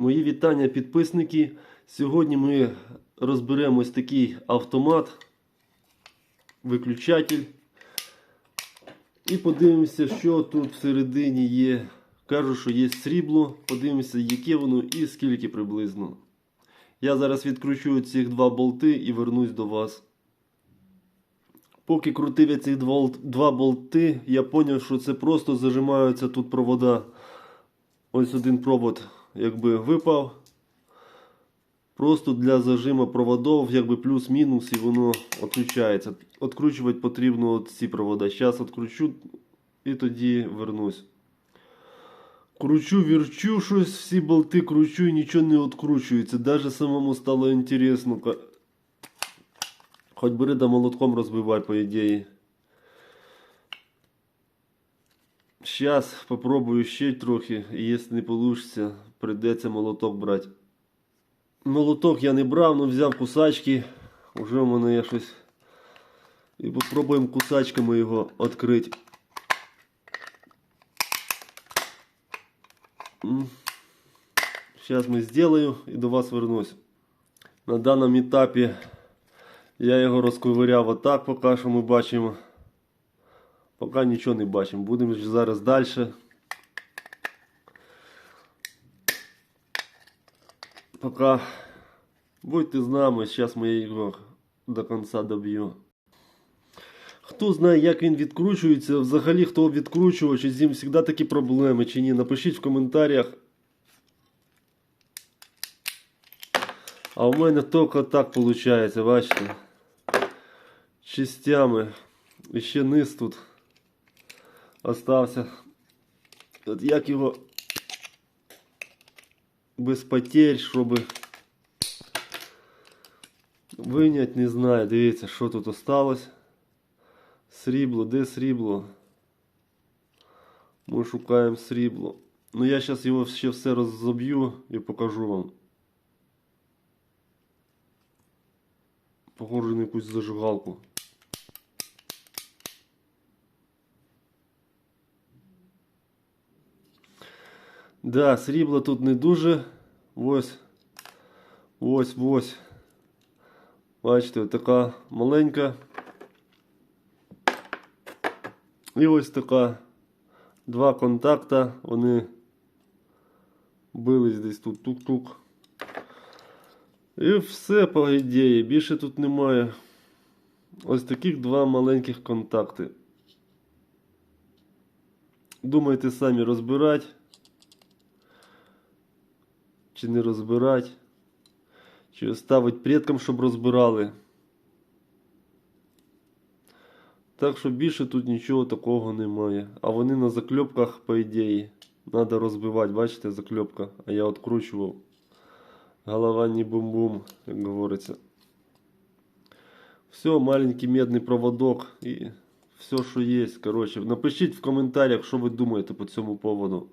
Мої вітання підписники. Сьогодні ми розберемо ось такий автомат, виключатель. І подивимося, що тут всередині є. Кажу, що є срібло. Подивимося, яке воно і скільки приблизно. Я зараз відкручу ці два болти і вернусь до вас. Поки крутив я ці два болти, я зрозумів, що це просто зажимаються тут провода. Ось один провод якби випав. Просто для зажиму проводов, якби плюс-мінус, і воно відключається. Откручувати потрібно от ці провода. Зараз відкручу і тоді вернусь. Кручу, вірчу щось, всі болти кручу і нічого не відкручується. Даже самому стало інтересно. Хоч бери да молотком розбивай, по ідеї. Сейчас попробую ще трохи, і якщо не вийде, прийдеться молоток брати. Молоток я не брав, але взяв кусачки. Уже в мене є щось. І попробуємо кусачками його відкрити. Зараз ми зроблю і до вас вернусь. На даному етапі я його розковиряв отак, поки що ми бачимо. Поки нічого не бачимо. Будемо зараз далі. Поки будьте з нами, зараз ми його до кінця доб'ю. Хто знає, як він відкручується, взагалі хто відкручував, чи з ним завжди такі проблеми, чи ні, напишіть в коментарях. А у мене тільки так виходить, бачите? Частями. І ще низ тут остався. От як його без потерь, щоб виняти, не знаю. Дивіться, що тут осталось. Срібло, де срібло? Ми шукаємо срібло. Ну я зараз його ще все розоб'ю і покажу вам. Похоже на якусь зажигалку. Да, срібла тут не дуже. Ось. Ось, ось. Бачите, така маленька. І ось така. Два контакта. Вони бились десь тут тук-тук. І все, по ідеї. Більше тут немає. Ось таких два маленьких контакти. Думайте самі розбирати. Чи не розбирати. Чи оставить предкам, щоб розбирали. Так що більше тут нічого такого немає. А вони на закльопках, по ідеї, треба розбивати. Бачите, закльопка. А я відкручував. Голова не бум-бум, як говориться. Все, маленький медний проводок і все, що є. Коротше, напишіть в коментарях, що ви думаєте по цьому поводу.